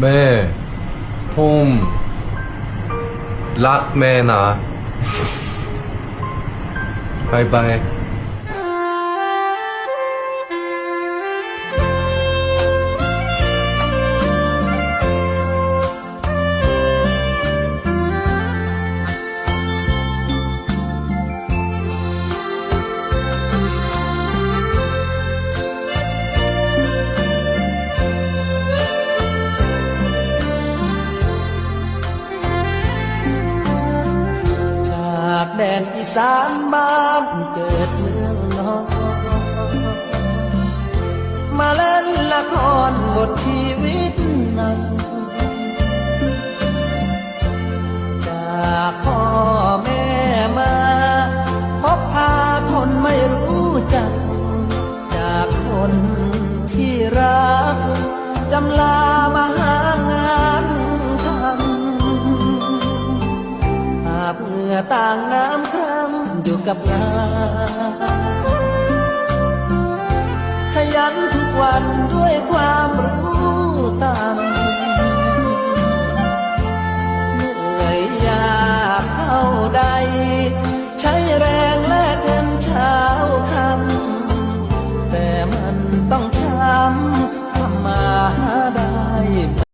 แม่ ผมรักแม่นะบายบาย ดนอีสานบ้านเกิดเมืองนอนมาเล่นละครบทชีวิตนำจากพ่อแม่มาพบพาคนไม่รู้จัก จากคนที่รักจำลาาต่างน้ำครามอยู่กับงานขยันทุกวันด้วยความรู้ตามเหนื่อยยากเท่าใด ใช้แรงแลกเงินเช้าคำแต่มันต้อง